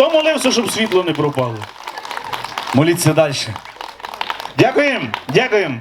Хто молився, щоб світло не пропало? Моліться далі. Дякуємо, дякуємо.